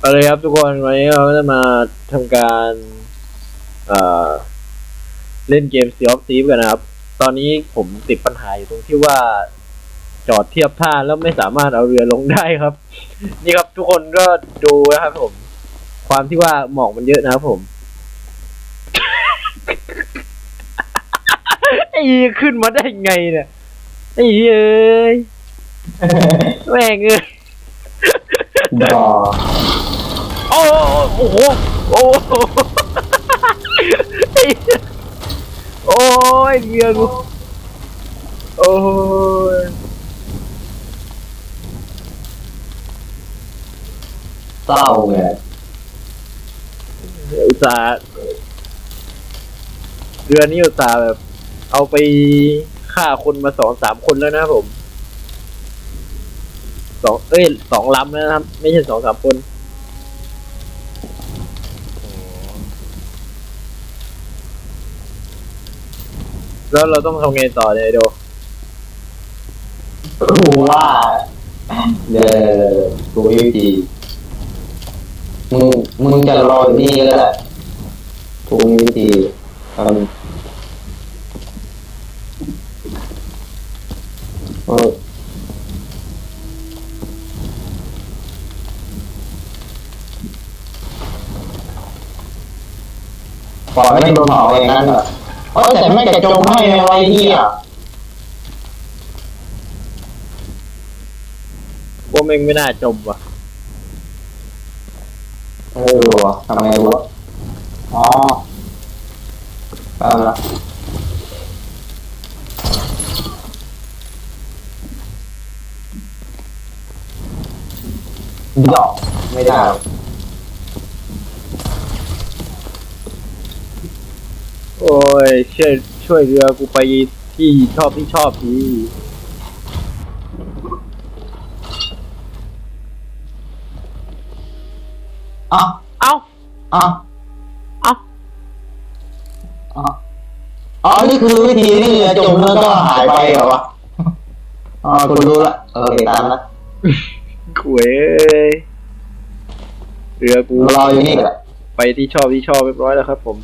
เอาเลยครับทุกคนวันนี้เราก็จะมาทำการเอ่อเล่นเกม Sea of Thieves กันนะครับ ตอนนี้ผมติดปัญหาอยู่ตรงที่ว่าจอดเทียบท่าแล้วไม่สามารถเอาเรือลงได้ครับ นี่ครับทุกคนก็ดูนะครับผม ความที่ว่าหมอกมันเยอะนะครับผมไอ้ขึ้นมาได้ไงเนี่ยไอ้เอ้ยแม่งเอ้ย ดอ โอ้โอ้โหโอ้โหไอ้เฮ้ยโอ้ยเรือกูโอ้ยเศร้าไงอุตส่าห์เรือนี้อุตส่าห์แบบ เอาไปฆ่าคนมาสองสามคนแล้วนะผมสองเอ้ยสองลำแล้วนะครับ ไม่ใช่สองสามคน แล้วเราต้องทำไงต่อเนี่ยไอโดกูว่าเดี๋ยวกูมีวิธีมึงมึงจะรออยู่นี่ก็ได้กูมีวิธีทำเออปล่อยไม่โดนเผาอย่างนั้นเหรอ เอ้ยแต่ไม่งจะจมให้ในไว้เหี้ยว่าแม่งไม่น่าจมว่ะเออวะทำไงวะอ๋อเอาละดอกไม่ได้หรอก โอ้ยช่วยช่วยเรือกูไปที่ชอบที่ชอบทีอะเอ้าอะเอ้าอะอ๋อนี่คือวิธีที่เรือจมแล้วก็หายไปเหรอวะอ๋อคุณรู้ละโอเคตามละคุยเอ้ยเรือกูรออยู่นี่แหละไปที่ชอบที่ชอบเรียบร้อยแล้วครับผม